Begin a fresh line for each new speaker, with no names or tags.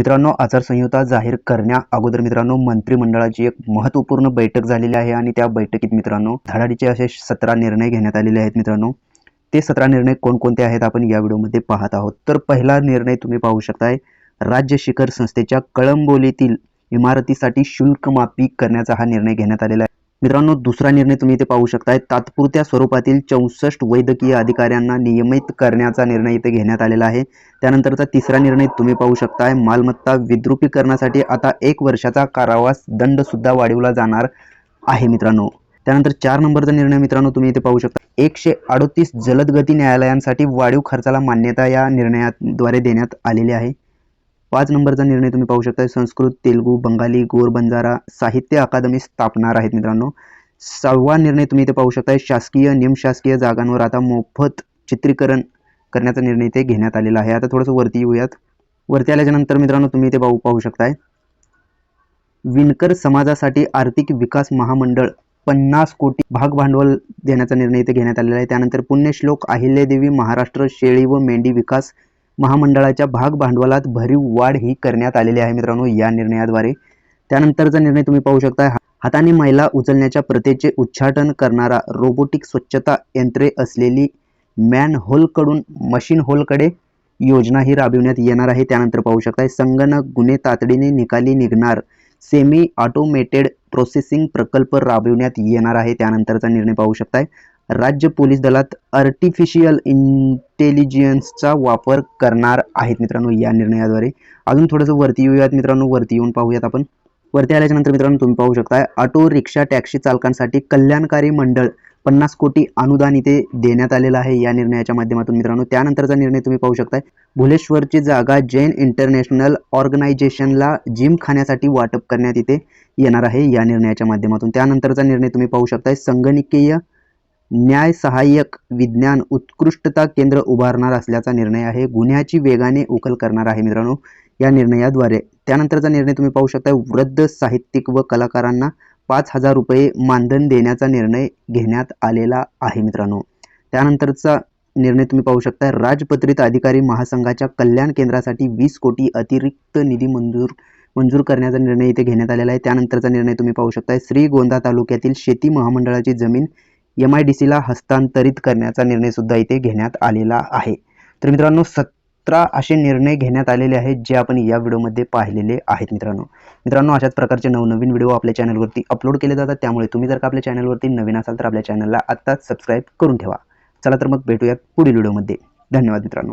मित्रांनो आचारसंहिता जाहीर करण्या अगोदर मित्रांनो मंत्रिमंडळाची एक महत्त्वपूर्ण बैठक झालेली आहे आणि त्या बैठकीत मित्रांनो धडाडीचे असे सतरा निर्णय घेण्यात आलेले आहेत मित्रांनो. ते सतरा निर्णय कोणकोणते आहेत आपण या व्हिडिओमध्ये पाहत आहोत. तर पहिला निर्णय तुम्ही पाहू शकताय राज्य शिखर संस्थेच्या कळंबोलीतील इमारतीसाठी शुल्क माफी करण्याचा हा निर्णय घेण्यात आलेला आहे. मित्रांनो दुसरा निर्णय तुम्ही इथे पाहू शकताय. तात्पुरत्या स्वरूपातील चौसष्ट वैद्यकीय अधिकाऱ्यांना नियमित करण्याचा निर्णय इथे घेण्यात आलेला आहे. त्यानंतरचा तिसरा निर्णय तुम्ही पाहू शकताय. मालमत्ता विद्रुपीकरणासाठी आता एक वर्षाचा कारावास दंड सुद्धा वाढवला जाणार आहे मित्रांनो. त्यानंतर चार नंबरचा निर्णय मित्रांनो तुम्ही इथे पाहू शकता. एकशे अडोतीस जलदगती न्यायालयांसाठी वाढीव खर्चाला मान्यता या निर्णयाद्वारे देण्यात आलेली आहे. पाच नंबरचा निर्णय तुम्ही पाहू शकता संस्कृत तेलुगू बंगाली गोर बंजारा साहित्य अकादमी स्थापणार आहेत मित्रांनो. सहावा निर्णय तुम्ही इथे पाहू शकता शासकीय निमशासकीय जागांवर आता मोफत चित्रीकरण करण्याचा निर्णय इथे घेण्यात आलेला आहे. आता थोडंसं वरती येऊयात. वरती आल्याच्यानंतर मित्रांनो तुम्ही इथे पाहू पाहू शकताय. विणकर समाजासाठी आर्थिक विकास महामंडळ पन्नास कोटी भाग भांडवल देण्याचा निर्णय इथे घेण्यात आलेला आहे. त्यानंतर पुण्यश्लोक अहिल्यादेवी महाराष्ट्र शेळी व मेंढी विकास महामंडळाच्या भाग भांडवलात भरीव वाढ ही करण्यात आलेली आहे मित्रांनो या निर्णयाद्वारे. त्यानंतरचा निर्णय तुम्ही पाहू शकता हाताने महिला उचलण्याच्या प्रथेचे उच्चाटन करणारा रोबोटिक स्वच्छता यंत्रे असलेली मॅन होलकडून मशीन होलकडे योजना ही राबविण्यात येणार आहे. त्यानंतर पाहू शकताय संगणक गुन्हे तातडीने निकाली निघणार सेमी ऑटोमेटेड प्रोसेसिंग प्रकल्प राबविण्यात येणार आहे. त्यानंतरचा निर्णय पाहू शकताय राज्य पोलीस दलात आर्टिफिशियल इंटेलिजन्सचा वापर करणार आहेत मित्रांनो या निर्णयाद्वारे. अजून थोडंसं वरती येऊयात मित्रांनो वरती येऊन पाहूयात आपण. वरती आल्याच्यानंतर मित्रांनो तुम्ही पाहू शकता ऑटो रिक्षा टॅक्सी चालकांसाठी कल्याणकारी मंडळ पन्नास कोटी अनुदान इथे देण्यात आलेलं आहे या निर्णयाच्या माध्यमातून मित्रांनो. त्यानंतरचा निर्णय तुम्ही पाहू शकताय भुलेश्वरची जागा जैन इंटरनॅशनल ऑर्गनायझेशनला जिम खाण्यासाठी वाटप करण्यात इथे येणार आहे या निर्णयाच्या माध्यमातून. त्यानंतरचा निर्णय तुम्ही पाहू शकताय संगणकीय न्याय सहाय्यक विज्ञान उत्कृष्टता केंद्र उभारणार असल्याचा निर्णय आहे. गुन्ह्याची वेगाने उकल करणार आहे मित्रांनो या निर्णयाद्वारे. त्यानंतरचा निर्णय तुम्ही पाहू शकता वृद्ध साहित्यिक व कलाकारांना पाच हजार रुपये मानधन देण्याचा निर्णय घेण्यात आलेला आहे मित्रांनो. त्यानंतरचा निर्णय तुम्ही पाहू शकता राजपत्रित अधिकारी महासंघाच्या कल्याण केंद्रासाठी वीस कोटी अतिरिक्त निधी मंजूर मंजूर करण्याचा निर्णय इथे घेण्यात आलेला आहे. त्यानंतरचा निर्णय तुम्ही पाहू शकता श्रीगोंदा तालुक्यातील शेती महामंडळाची जमीन एम आय डी सीला हस्तांतरित करण्याचा निर्णयसुद्धा इथे घेण्यात आलेला आहे. तर मित्रांनो सतरा असे निर्णय घेण्यात आलेले आहेत जे आपण या व्हिडिओमध्ये पाहिलेले आहेत मित्रांनो. मित्रांनो अशाच प्रकारचे नवनवीन व्हिडिओ आपल्या चॅनलवरती अपलोड केले जातात त्यामुळे तुम्ही जर का आपल्या चॅनलवरती नवीन असाल तर आपल्या चॅनलला आत्ताच सबस्क्राईब करून ठेवा. चला तर मग भेटूयात पुढील व्हिडिओमध्ये. धन्यवाद मित्रांनो.